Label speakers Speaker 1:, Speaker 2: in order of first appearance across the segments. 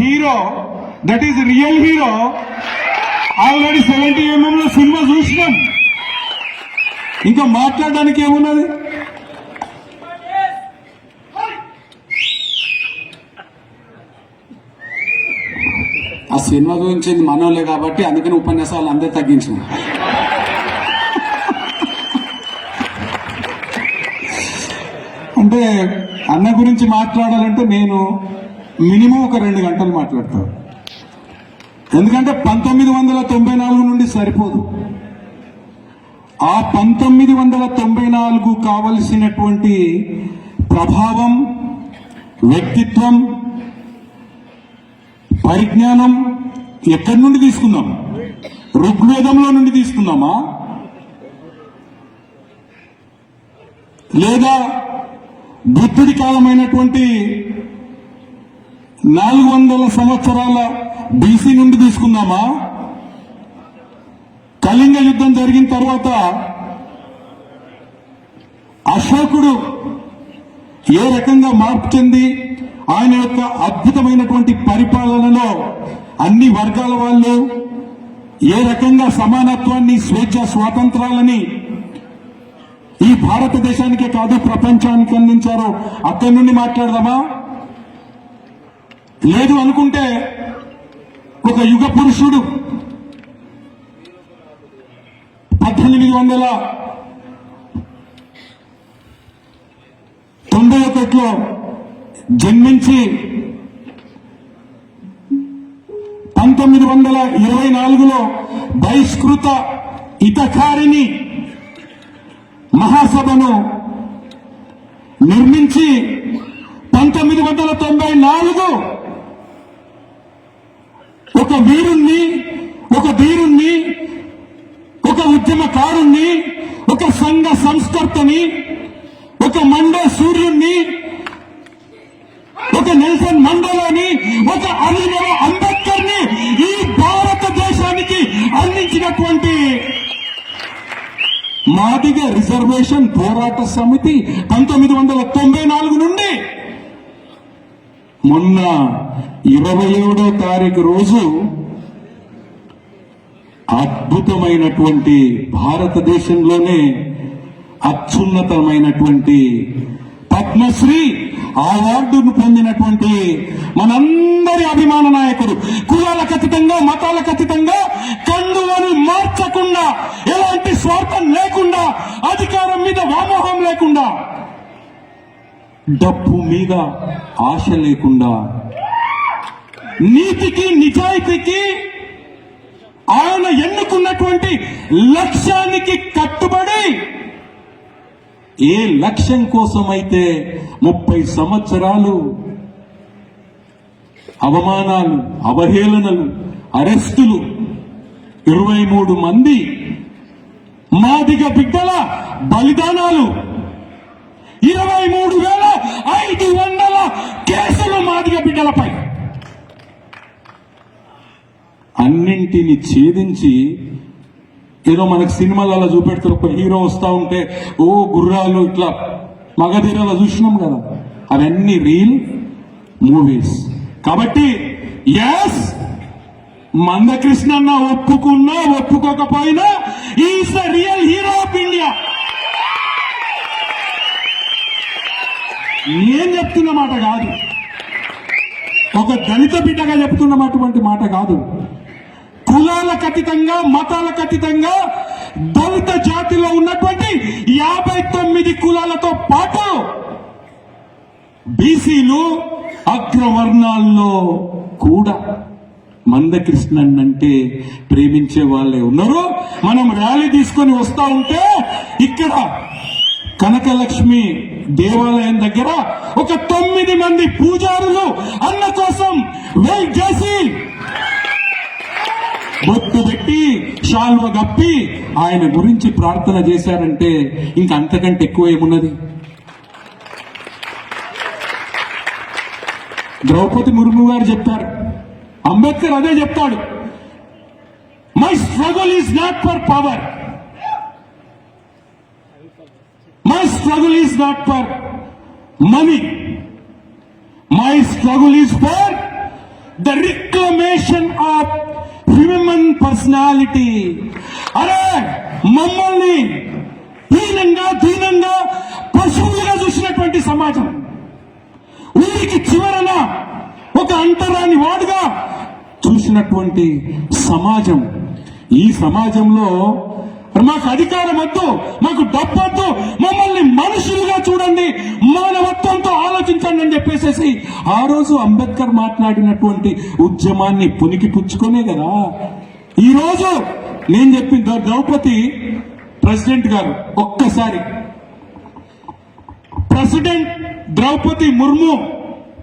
Speaker 1: Hero that is real hero already seventy MM లో cinema చూసినాం. ఇంకా మాట్లాడడానికి ఏమున్నది?
Speaker 2: ఆ సినిమా గురించి మనోలే కాబట్టి అందుకని ఉపన్యాసాలు అందరూ తగ్గించిన.
Speaker 1: అంటే అన్న గురించి మాట్లాడాలంటే నేను మినిమం ఒక రెండు గంటలు మాట్లాడతారు. ఎందుకంటే పంతొమ్మిది వందల తొంభై నాలుగు నుండి సరిపోదు. ఆ పంతొమ్మిది వందల తొంభై నాలుగు కావలసినటువంటి ప్రభావం వ్యక్తిత్వం పరిజ్ఞానం ఎక్కడి నుండి తీసుకుందాం? ఋగ్వేదంలో నుండి తీసుకుందామా? లేదా బుద్ధుడి కాలమైనటువంటి నాలుగు వందల సంవత్సరాల బీసీ నుండి తీసుకుందామా? కళింగ యుద్ధం జరిగిన తర్వాత అశోకుడు ఏ రకంగా మార్పు చెంది ఆయన యొక్క అద్భుతమైనటువంటి పరిపాలనలో అన్ని వర్గాల వాళ్ళు ఏ రకంగా సమానత్వాన్ని స్వేచ్ఛ స్వాతంత్రాలని ఈ భారతదేశానికే కాదు ప్రపంచానికి అందించారో అక్కడి నుండి మాట్లాడదామా? లేదు అనుకుంటే ఒక యుగ పురుషుడు పద్దెనిమిది వందల తొంభై ఒకటిలో జన్మించి పంతొమ్మిది వందల ఇరవై నాలుగులో బహిష్కృత ఇతకారిణి మహాసభను నిర్మించి పంతొమ్మిది వందల తొంభై నాలుగు ఒక వీరుణ్ణి ఒక ధీరుణ్ణి ఒక ఉద్యమకారుణ్ణి ఒక సంఘ సంస్కర్తని ఒక మండే సూర్యుణ్ణి ఒక నెల్సన్ మండలాని ఒక అభినవ అంబేద్కర్ని ఈ భారతదేశానికి అందించినటువంటి మాదిగ రిజర్వేషన్ పోరాట సమితి పంతొమ్మిది వందల తొంభై నాలుగు నుండి మొన్న ఇరవై ఏడో తారీఖు రోజు అద్భుతమైనటువంటి భారతదేశంలోనే అత్యున్నతమైనటువంటి పద్మశ్రీ అవార్డును పొందినటువంటి మనందరి అభిమాన నాయకుడు. కులాలకు అతీతంగా మతాలకు అతీతంగా కండువని మార్చకుండా ఎలాంటి స్వార్థం లేకుండా అధికారం మీద వ్యామోహం లేకుండా డబ్బు మీద ఆశ లేకుండా నీతికి నిజాయితీకి ఆయన ఎన్నుకున్నటువంటి లక్ష్యానికి కట్టుబడి ఏ లక్ష్యం కోసమైతే ముప్పై సంవత్సరాలు అవమానాలు అవహేళనలు అరెస్టులు ఇరవై మూడు మంది మాదిగ బిడ్డల బలిదానాలు ఇరవై మూడు వేల ఐదు వందల కేసులు మాదిగ బిడ్డలపై అన్నింటిని ఛేదించి ఏదో మనకు సినిమాలలో చూపెడతారు ఒక హీరో వస్తూ ఉంటే ఓ గుర్రాలు ఇట్లా మగధీరలో చూసినాం కదా. అవన్నీ రీల్ మూవీస్. కాబట్టి ఎస్ మందకృష్ణ ఒప్పుకున్నా ఒప్పుకోకపోయినా is the real hero of India నేను చెప్తున్న మాట కాదు. ఒక దళిత బిడ్డగా చెప్తున్నటువంటి మాట కాదు. కులాల ఖచ్చితంగా మతాల ఖచ్చితంగా దళిత జాతిలో ఉన్నటువంటి యాభై తొమ్మిది కులాలతో పాటు బీసీలు అగ్రవర్ణాల్లో కూడా మందకృష్ణన్ అంటే ప్రేమించే వాళ్ళే ఉన్నారు. మనం ర్యాలీ తీసుకొని వస్తా ఉంటే ఇక్కడ కనకలక్ష్మి దేవాలయం దగ్గర ఒక తొమ్మిది మంది పూజారులు అన్న కోసం వెయిట్ చేసి బొత్తు పెట్టి షాల్వ గప్పి ఆయన గురించి ప్రార్థన చేశారంటే ఇంకా అంతకంటే ఎక్కువ ఏమున్నది? ద్రౌపది ముర్ము గారు చెప్పారు. అంబేద్కర్ అదే చెప్తాడు. My struggle is not for power struggle is not for money my struggle is for the reclamation of human personality అరే మమ్మల్ని హీనంగా దీనంగా పశువులుగా చూసినటువంటి సమాజం. ఊరికి చివరన ఒక అంటరాని వాడుగా చూసినటువంటి సమాజం. ఈ సమాజంలో మాకు అధికారం వద్దు మాకు డబ్బు వద్దు మమ్మల్ని మనుషులుగా చూడండి మానవత్వంతో ఆలోచించండి అని చెప్పేసేసి ఆ రోజు అంబేద్కర్ మాట్లాడినటువంటి ఉద్యమాన్ని పునికి పుచ్చుకొనే కదా. ఈ రోజు నేను చెప్పిన ద్రౌపది ప్రెసిడెంట్ గారు ఒక్కసారి. President Draupadi Murmu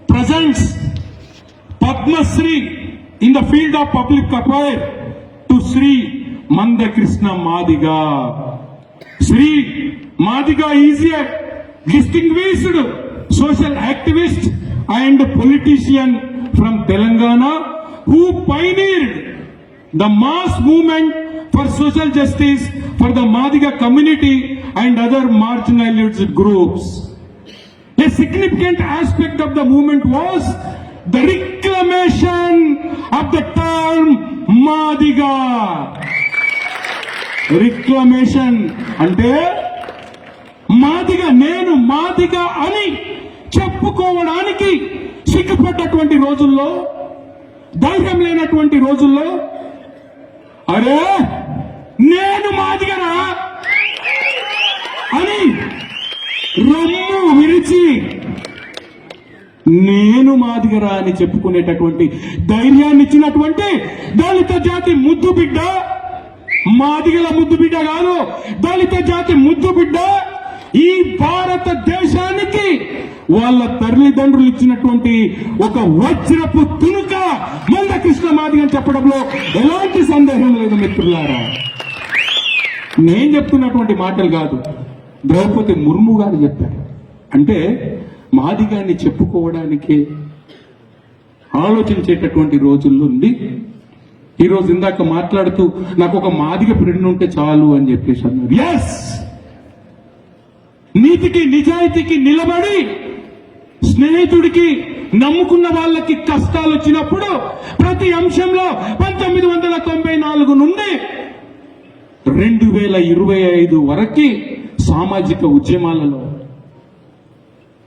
Speaker 1: presents Padmashri in the field of public affair to Shri Mandakrishna Madiga. Sri Madiga is a distinguished social activist and politician from Telangana who pioneered the mass movement for social justice for the Madiga community and other marginalized groups. A significant aspect of the movement was the reclamation of the term Madiga. Reclamation అంటే మాదిగా నేను మాదిగా అని చెప్పుకోవడానికి సిగ్గుపడ్డటువంటి రోజుల్లో ధైర్యం లేనటువంటి రోజుల్లో అరే నేను మాదిగరా అని రొమ్ము విరిచి నేను మాదిగరా అని చెప్పుకునేటటువంటి ధైర్యాన్ని ఇచ్చినటువంటి దళిత జాతి ముద్దు బిడ్డ మాదిగల ముద్దు బిడ్డ కాదు దళిత జాతి ముద్దు బిడ్డ ఈ భారతదేశానికి వాళ్ళ తల్లిదండ్రులు ఇచ్చినటువంటి ఒక వజ్రపు తునుక మందకృష్ణ మాదిగ అని చెప్పడంలో ఎలాంటి సందేహం లేదు మిత్రులారా. నేను చెప్తున్నటువంటి మాటలు కాదు ద్రౌపది ముర్ము గారు చెప్పారు. అంటే మాదిగాన్ని చెప్పుకోవడానికి ఆలోచించేటటువంటి రోజుల్లో ఉంది ఈరోజు ఇందాక మాట్లాడుతూ నాకు ఒక మాదిగ ఫ్రెండ్ ఉంటే చాలు అని చెప్పేసి అన్నారు. ఎస్ నీతికి నిజాయితీకి నిలబడి స్నేహితుడికి నమ్ముకున్న వాళ్ళకి కష్టాలు వచ్చినప్పుడు ప్రతి అంశంలో పంతొమ్మిది వందల తొంభై నాలుగు నుండి రెండు వేల ఇరవై ఐదు వరకు సామాజిక ఉద్యమాలలో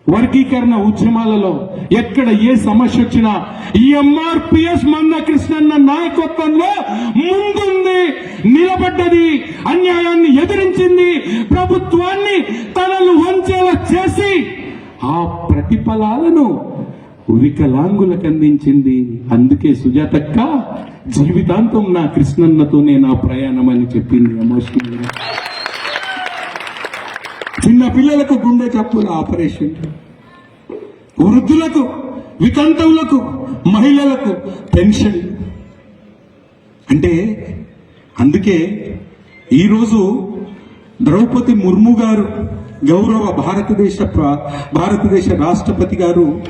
Speaker 1: వర్గీకరణ ఉద్యమాలలో ఎక్కడ ఏ సమస్య వచ్చినా ఎంఆర్పిఎస్ మంద కృష్ణన్న నాయకత్వంలో ముందుంది నిలబడ్డది అన్యాయాన్ని ఎదిరించింది ప్రభుత్వాన్ని తనను వంచేలా చేసి ఆ ప్రతిఫలాలను వికలాంగులకు అందించింది. అందుకే సుజాతక్క జీవితాంతం నా కృష్ణన్నతోనే నా ప్రయాణం అని చెప్పింది ఎమోషనల్ చిన్న పిల్లలకు గుండె చప్పుల ఆపరేషన్. వృద్ధులకు వితంతువులకు మహిళలకు పెన్షన్. అంటే అందుకే ఈరోజు ద్రౌపది ముర్ము గారు గౌరవ భారతదేశ భారతదేశ రాష్ట్రపతి గారు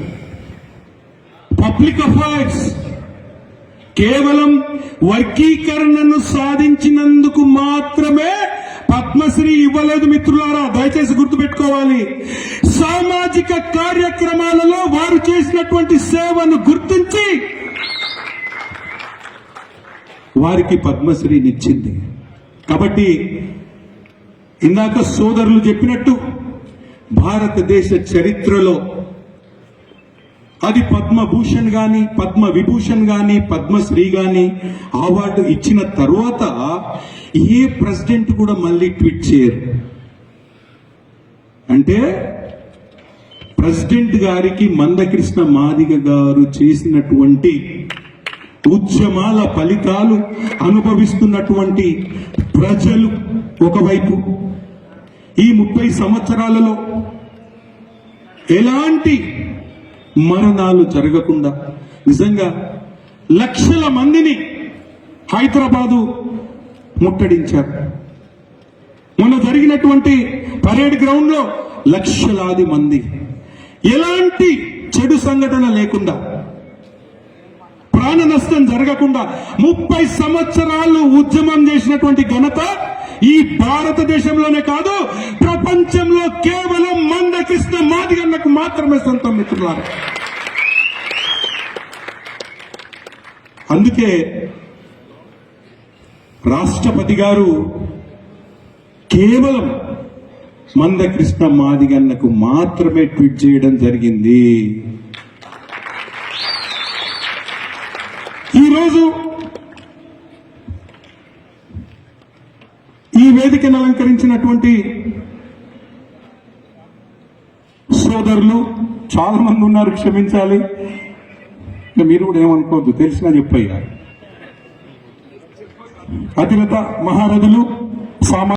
Speaker 1: పబ్లిక్ అఫైర్స్ కేవలం వర్గీకరణను సాధించినందుకు మాత్రమే పద్మశ్రీ ఇవ్వలేదు మిత్రులారా దయచేసి గుర్తుపెట్టుకోవాలి. సామాజిక కార్యక్రమాలలో వారు చేసినటువంటి సేవను గుర్తించి వారికి పద్మశ్రీనిచ్చింది కాబట్టి ఇందాక సోదరులు చెప్పినట్టు భారతదేశ చరిత్రలో అది పద్మభూషణ్ గాని పద్మ విభూషణ్ గాని పద్మశ్రీ గాని అవార్డు ఇచ్చిన తరువాత ఏ ప్రెసిడెంట్ కూడా మళ్ళీ ట్వీట్ చేయరు. అంటే ప్రెసిడెంట్ గారికి మందకృష్ణ మాదిగ గారు చేసినటువంటి ఉద్యమాల ఫలితాలు అనుభవిస్తున్నటువంటి ప్రజలు ఒకవైపు. ఈ ముప్పై సంవత్సరాలలో ఎలాంటి మరణాలు జరగకుండా నిజంగా లక్షల మందిని హైదరాబాదు ముట్టడించారు. మొన్న జరిగినటువంటి పరేడ్ గ్రౌండ్లో లక్షలాది మంది. ఎలాంటి చెడు సంఘటన లేకుండా ప్రాణ నష్టం జరగకుండా ముప్పై సంవత్సరాలు ఉద్యమం చేసినటువంటి ఘనత ఈ భారతదేశంలోనే కాదు ప్రపంచంలో కేవలం మందకృష్ణ మాదిగన్నకు మాత్రమే సొంతం మిత్రులారు. అందుకే రాష్ట్రపతి గారు కేవలం మందకృష్ణ మాదిగన్నకు మాత్రమే ట్వీట్ చేయడం జరిగింది. ఈరోజు ఈ వేదికను అలంకరించినటువంటి సోదరులు చాలా మంది ఉన్నారు క్షమించాలి. మీరు కూడా ఏమనుకోవద్దు తెలిసినా చెప్పయ్యారు అతిరథ మహారథులు సామా